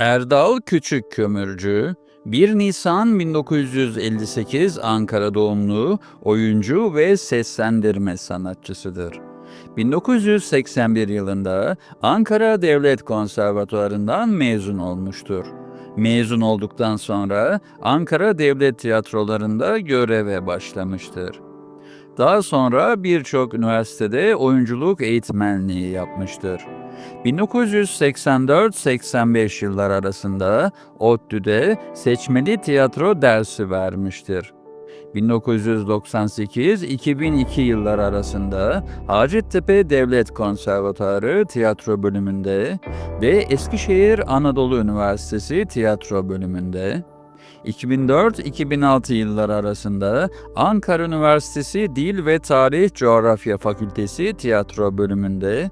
Erdal Küçük Kömürcü, 1 Nisan 1958 Ankara doğumlu oyuncu ve seslendirme sanatçısıdır. 1981 yılında Ankara Devlet Konservatuarı'ndan mezun olmuştur. Mezun olduktan sonra Ankara Devlet Tiyatroları'nda göreve başlamıştır. Daha sonra birçok üniversitede oyunculuk eğitmenliği yapmıştır. 1984-85 yıllar arasında ODTÜ'de seçmeli tiyatro dersi vermiştir. 1998-2002 yıllar arasında Hacettepe Devlet Konservatuarı tiyatro bölümünde ve Eskişehir Anadolu Üniversitesi tiyatro bölümünde, 2004-2006 yılları arasında Ankara Üniversitesi Dil ve Tarih Coğrafya Fakültesi tiyatro bölümünde,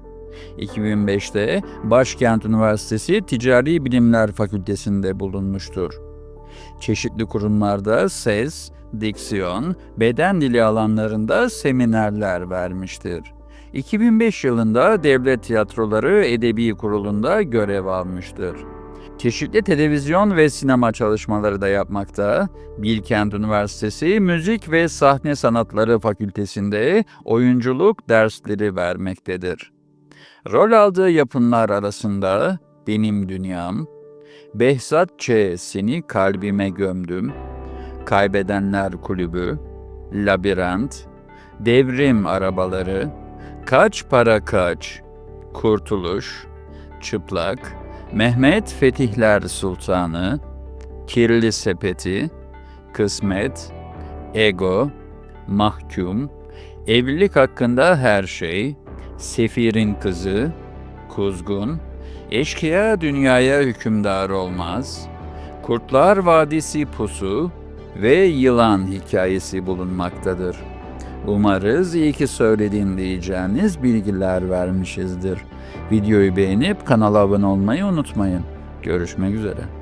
2005'te Başkent Üniversitesi Ticari Bilimler Fakültesi'nde bulunmuştur. Çeşitli kurumlarda ses, diksiyon, beden dili alanlarında seminerler vermiştir. 2005 yılında Devlet Tiyatroları Edebi Kurulu'nda görev almıştır. Çeşitli televizyon ve sinema çalışmaları da yapmakta. Bilkent Üniversitesi Müzik ve Sahne Sanatları Fakültesi'nde oyunculuk dersleri vermektedir. Rol aldığı yapımlar arasında Benim Dünyam, Behzat Ç. Seni Kalbime Gömdüm, Kaybedenler Kulübü, Labirent, Devrim Arabaları, Kaç Para Kaç, Kurtuluş, Çıplak, Mehmet Fetihler Sultanı, Kirli Sepeti, Kısmet, Ego, Mahkum, Evlilik Hakkında Her Şey, Sefirin Kızı, Kuzgun, Eşkıya Dünyaya Hükümdar Olmaz, Kurtlar Vadisi Pusu ve Yılan hikayesi bulunmaktadır. Umarız iyi ki söylediğim diyeceğiniz bilgiler vermişizdir. Videoyu beğenip kanala abone olmayı unutmayın. Görüşmek üzere.